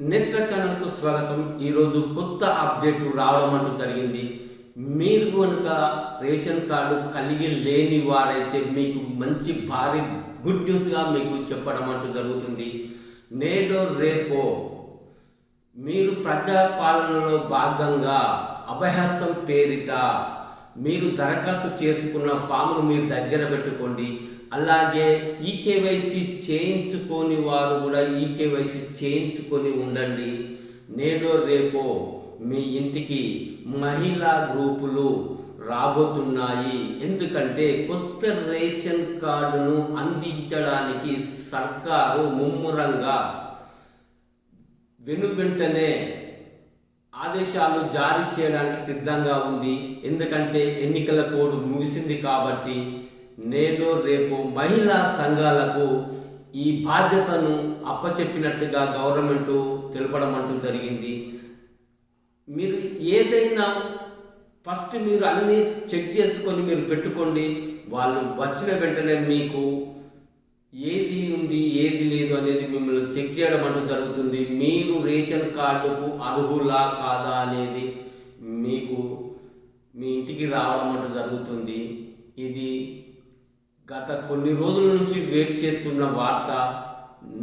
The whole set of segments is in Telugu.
నేత్ర ఛానల్కు స్వాగతం. ఈరోజు కొత్త అప్డేట్ రావడం అంటూ జరిగింది. మీరు కనుక రేషన్ కార్డు కలిగి లేని వారైతే మీకు మంచి భారీ గుడ్ న్యూస్గా మీకు చెప్పడం అంటూ జరుగుతుంది. నేడు రేపో మీరు ప్రజాపాలనలో భాగంగా అభయహస్తం పేరిట మీరు దరఖాస్తు చేసుకున్న ఫామ్ను మీరు దగ్గర పెట్టుకోండి. అలాగే ఈ కేవైసీ చేయించుకొని వారు కూడా ఈ కేవైసీ చేయించుకొని ఉండండి. నేడో రేపో మీ ఇంటికి మహిళా గ్రూపులు రాబోతున్నాయి. ఎందుకంటే కొత్త రేషన్ కార్డును అందించడానికి సర్కారు ముమ్మరంగా వెను వెంటనే ఆదేశాలు జారీ చేయడానికి సిద్ధంగా ఉంది. ఎందుకంటే ఎన్నికల కోడ్ ముగిసింది కాబట్టి నేడు రేపు మహిళా సంఘాలకు ఈ బాధ్యతను అప్పచెప్పినట్టుగా గవర్నమెంట్ తెలపడం అంటూ జరిగింది. మీరు ఏదైనా ఫస్ట్ మీరు అన్నీ చెక్ చేసుకొని మీరు పెట్టుకోండి. వాళ్ళు వచ్చిన వెంటనే మీకు ఏది ఉంది ఏది లేదు అనేది మిమ్మల్ని చెక్ చేయడం అంటూ జరుగుతుంది. మీరు రేషన్ కార్డుకు అర్హులా కాదా అనేది మీకు మీ ఇంటికి రావడం అంటూ జరుగుతుంది. ఇది గత కొన్ని రోజుల నుంచి వెయిట్ చేస్తున్న వార్త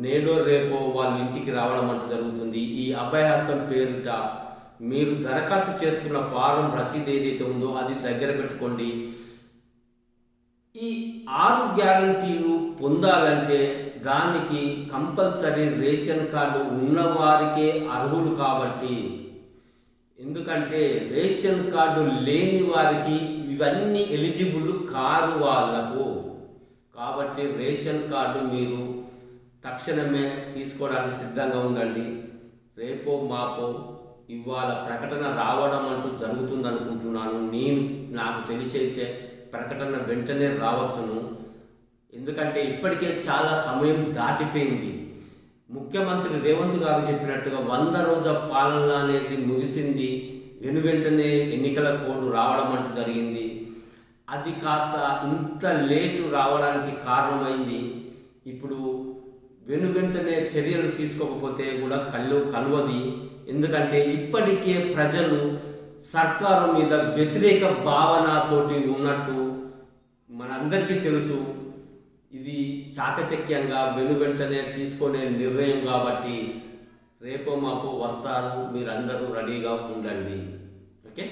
నేడో రేపో వాళ్ళ ఇంటికి రావడం అంటూ జరుగుతుంది. ఈ అభయహస్తం పేరిట మీరు దరఖాస్తు చేసుకున్న ఫారం రసీదు ఏదైతే ఉందో అది దగ్గర పెట్టుకోండి. ఈ ఆరు గ్యారంటీలు పొందాలంటే దానికి కంపల్సరీ రేషన్ కార్డు ఉన్నవారికే అర్హులు కాబట్టి. ఎందుకంటే రేషన్ కార్డు లేని వారికి ఇవన్నీ ఎలిజిబుల్ కారు వాళ్ళకు కాబట్టి రేషన్ కార్డు మీరు తక్షణమే తీసుకోవడానికి సిద్ధంగా ఉండండి. రేపో మాపో ఇవాళ ప్రకటన రావడం అంటూ జరుగుతుంది అనుకుంటున్నాను నేను నాకు తెలిసైతే ప్రకటన వెంటనే రావచ్చును. ఎందుకంటే ఇప్పటికే చాలా సమయం దాటిపోయింది. ముఖ్యమంత్రి రేవంత్ గారు చెప్పినట్టుగా వంద రోజుల పాలన అనేది ముగిసింది. వెను వెంటనే ఎన్నికల కోడ్ రావడం అంటూ జరిగింది. అది కాస్త ఇంత లేటు రావడానికి కారణమైంది. ఇప్పుడు వెను వెంటనే చర్యలు తీసుకోకపోతే కూడా కళ్ళు కలవది. ఎందుకంటే ఇప్పటికే ప్రజలు సర్కారు మీద వ్యతిరేక భావనతోటి ఉన్నట్టు మనందరికీ తెలుసు. ఇది చాకచక్యంగా వెను వెంటనే తీసుకునే నిర్ణయం కాబట్టి రేపో మాపో వస్తారు. మీరందరూ రెడీగా ఉండండి. ఓకే?